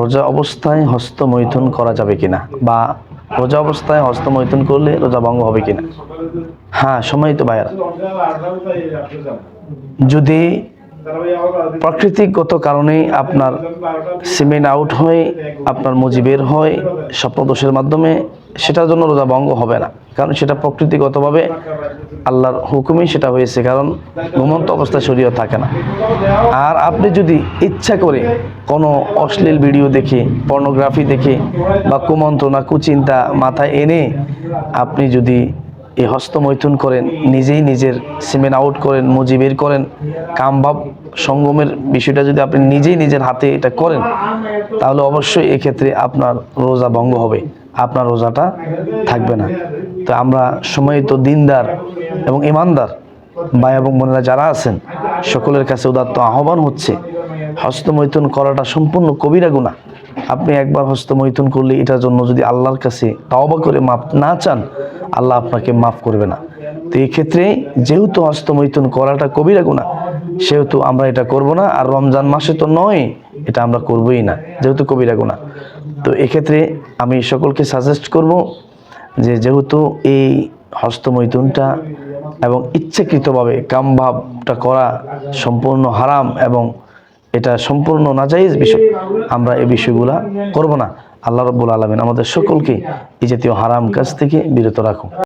রোজা অবস্থায় হস্তমৈথুন করা যাবে কিনা? বা রোজা অবস্থায় হস্তমৈথুন করলে রোজা ভঙ্গ হবে কিনা? হ্যাঁ সময় তো ভাইয়ারা যদি প্রাকৃতিকগত কারণে আপনার সিমেন্ট আউট হয়, আপনার মজি বের হয়, স্বপ্নদোষের মাধ্যমে, সেটার জন্য রোজা ভঙ্গ হবে না। কারণ সেটা প্রকৃতিগতভাবে আল্লাহর হুকুমেই সেটা হয়েছে, কারণ ঘুমন্ত অবস্থায় শরীর থাকে না। আর আপনি যদি ইচ্ছা করে কোনো অশ্লীল ভিডিও দেখে, পর্নোগ্রাফি দেখে, বা কুমন্ত্রণা, কুচিন্তা মাথায় এনে আপনি যদি এই হস্তমৈথুন করেন, নিজেই নিজের সিমেন্ট আউট করেন, মুজি বের করেন কামভাব সঙ্গমের বিষয়টা যদি আপনি নিজেই নিজের হাতে এটা করেন, তাহলে অবশ্যই এক্ষেত্রে আপনার রোজা ভঙ্গ হবে। আপনার রোজাটা থাকবে না। তো আমরা সময়ত দিনদার এবং ইমানদার ভাই এবং বোনেরা যারা আছেন, সকলের কাছে উদাত্ত আহ্বান হচ্ছে, হস্তমৈথুন করাটা সম্পূর্ণ কবিরা গুণা আপনি একবার হস্তমৈথুন করলে এটার জন্য যদি আল্লাহর কাছে তাওবা করে মাপ না চান, আল্লাহ আপনাকে মাফ করবে না। তো ক্ষেত্রে যেহেতু হস্তমৈথুন করাটা কবিরা গুণা সেহেতু আমরা এটা করব না, আর রমজান মাসে তো নয়, এটা আমরা করবই না, যেহেতু কবিরা গুণা তো এক্ষেত্রে আমি সকলকে সাজেস্ট করব যে যেহেতু এই হস্তমৈথুনটা এবং ইচ্ছাকৃতভাবে কামভাবটা করা সম্পূর্ণ হারাম এবং এটা সম্পূর্ণ নাজাইজ বিষয়, আমরা এই বিষয়গুলা করব না। আল্লাহ রব্বুল আলমিন আমাদের সকলকে এই জাতীয় হারাম কাজ থেকে বিরত রাখুন